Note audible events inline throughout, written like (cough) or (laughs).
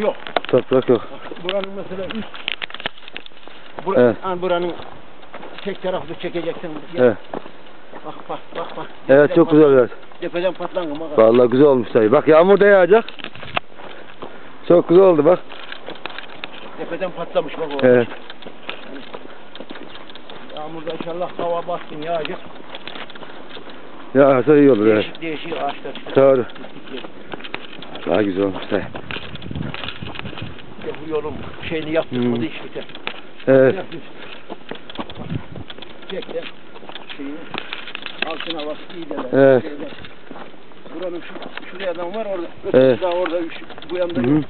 Yok. Toprak yok. Buranın mesela üst Bur Evet. ha, buranın tek tarafını çekeceksin. Gel. Evet. Bak bak bak bak. Evet çok güzel evet. Tepeden patlangı bak. Vallahi güzel olmuş dayı. Bak yağmur da yağacak. Çok güzel oldu bak. Tepeden patlamış bak o. Evet. Yağmurda inşallah hava bastın yağacak. Yağarsa iyi olur evet. Değişik değişik ağaçlar çıkıyor. Doğru. Daha güzel olmuş dayı. Ya bu yolun şeyini yaptık Hmm. mı iş biter. Evet. Çek de şeyini altına bas de. Evet. Şeyde. Buranın şu, şuraya adam var orada. Evet. Daha orada şu, bu yanda Hı.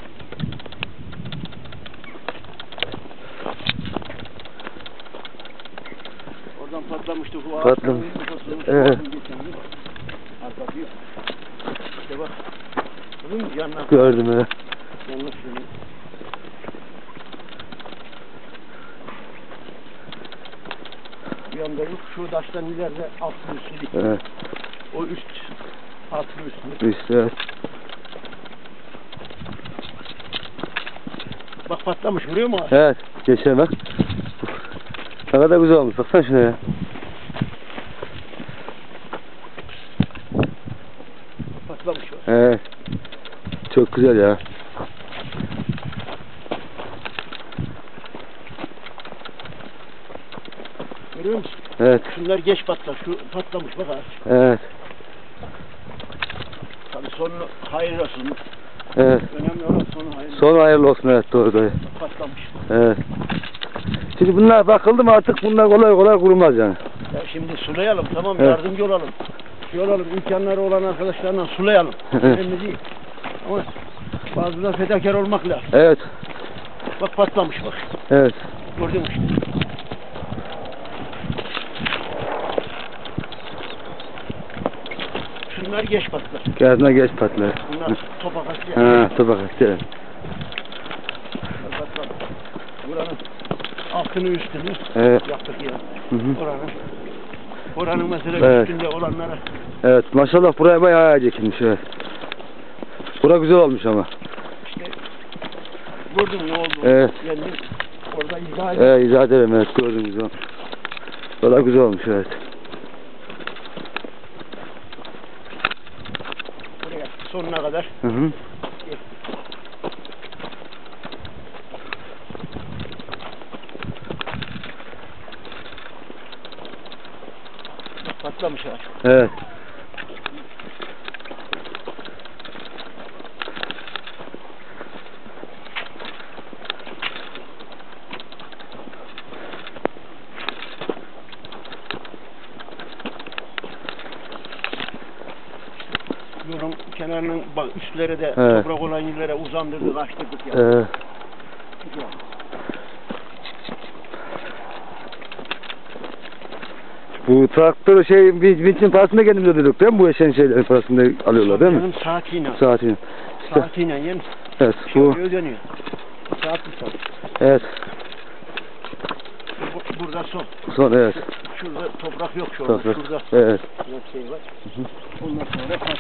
Oradan patlamıştı bu Patlamış. Evet. Arkası yok. İşte bak. Gördüm evet. yanlış yönü. Bir yanda yok. Şu taştan ileride altlı üstü. Evet. O üst. Altlı üstü. İşte evet. Bak patlamış vuruyor mu? Evet. Geçen bak. Ne kadar güzel olmuş. Baksana şuna ya. Patlamış o. Evet. Çok güzel ya. Görüyor musun? Evet. Şunlar geç patlar. Şu patlamış bak ağaç. Evet. Tabii sonu hayır olsun. Evet. Önemli olan sonu hayır. Son hayırlı olsun evet doğru dayı. Patlamış. Evet. Şimdi bunlar bakıldı mı artık bunlar kolay kolay kurumaz yani. Ya şimdi sulayalım tamam Evet. yardımcı olalım. Şey olalım imkanları olan arkadaşlarla sulayalım. (laughs) Önemli değil. Ama bazıları fedakar olmak lazım. Evet. Bak patlamış bak. Evet. Gördün mü işte. Şunlar geç patlar. Kendine geç patlar. Bunlar topak atıyor. Ha. Patlar. Buranın altını üstünü Evet. yaptık ya. Hı hı. Oranın. Oranın mesela Evet. üstünde olanlara Evet maşallah buraya bayağı ağaç ekilmiş evet. Bura güzel olmuş ama. işte gördün mü ne oldu? Evet. Yani orada izah edin. Evet izah ederim evet gördüm güzel. Valla güzel olmuş evet. Buraya sonuna kadar. Hı hı. Patlamış ağaç. Evet. Yolun kenarının bak üstlere de Evet. toprak olan yerlere uzandırdık açtırdık ya. Evet. Bu traktör şey bir biçim parasında kendimiz ödedik değil mi? Bu eşeğin şeylerin parasında alıyorlar değil mi? Canım saatiyle. Saatini. Saatiyle yani evet şey bu ödeniyor. Saatli saat. evet Bu- Burada son. son evet. Şurada toprak yok şu anda. Toprak. Şurada Evet. bir şey var. Ondan sonra kaç.